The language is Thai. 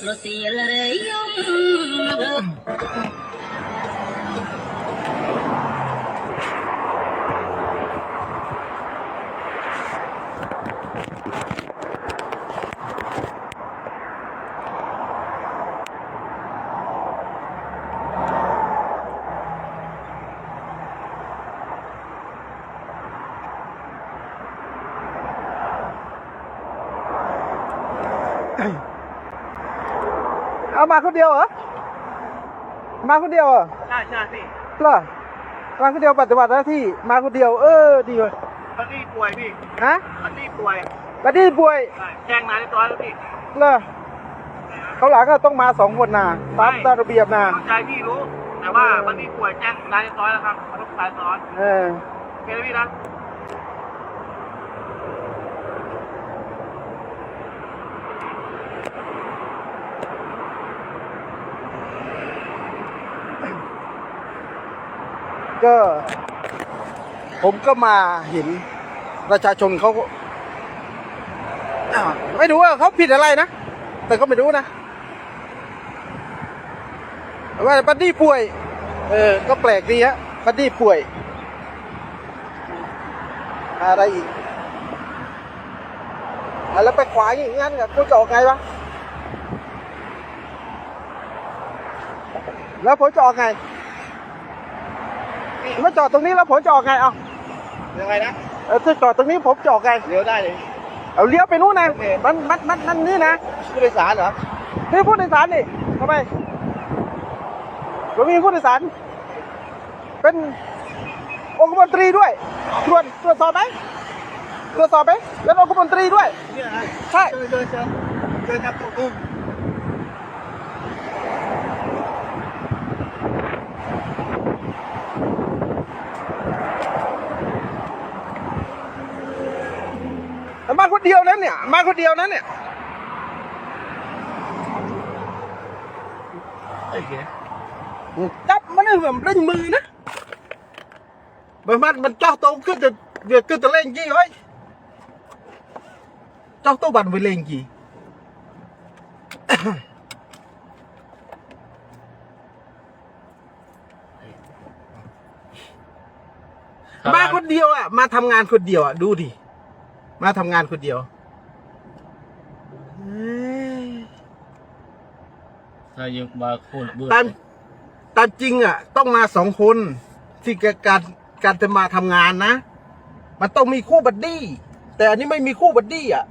Let's see the Hey. เอามาคนเดียวเหรอ มาคนเดียวเหรอใช่ใช่พี่เหรอมาคนเดียวปฏิบัติหน้าที่ มาคนเดียว เออ ดีเลยบันนี่ป่วยพี่ฮะบันนี่ป่วยบัดดี้ป่วยใช่แจ้งนายเรียบร้อยแล้วพี่เหรอเขาหลังก็ต้องมาสองคนนะตามตามระเบียบนะเข้าใจพี่รู้ แต่ว่าบันนี่ป่วยแจ้งนายเรียบร้อยแล้วครับขอโทษนายซ้อน เออโอเคไหมพี่นะ ก็ ผมก็มาเห็นประชาชนเขาไม่รู้ว่าเขาผิดอะไรนะ แต่ก็ไม่รู้นะ ว่าบัดดี้ป่วย เออ ก็แปลกดีฮะบัดดี้ป่วย อะไรอีกอะแล้วไปขวาอย่างงั้นกับกูจะออกไงวะแล้วผมจะออกไง มาจอดตรงนี้แล้วผมจะออกไงเอายังไงนะเออถ้าจอดตรงนี้ผมจะออกไงเลี้ยวได้เลย เอาเลี้ยวไปนู่นนะโอเค มันมันมันมันนี่นะผู้โดยสารเหรอนี่ผู้โดยสารนี่ทำไมผมมีผู้โดยสาร เป็นองคมนตรีด้วยตรวจตรวจสอบไหมตรวจสอบไหมแล้วองคมนตรีด้วย เนี่ยนะใช่เชิญเชิญเชิญเชิญครับตร งมาคนเดียวนั้นเนี่ยมาคนเดียวนั้นเนี่ยโอเคจับมันเลยแบบเร่งมือนะแบบมันมันจ้องโตะขึ้นจะเดี๋ยวขึ้นจะเล่งกี่เฮ้ยจ้องโตะบันไปเล่งกี่มาคนเดียวอะ มาทำงานคนเดียวอะ ดูดิ มาทำงานคนเดียวเฮ้ยถ้ายังมาคนเบื่อตามตามจริงอะ ต้องมาสองคนที่การการจะมาทำงานนะ มันต้องมีคู่บัดดี้ แต่อันนี้ไม่มีคู่บัดดี้อะ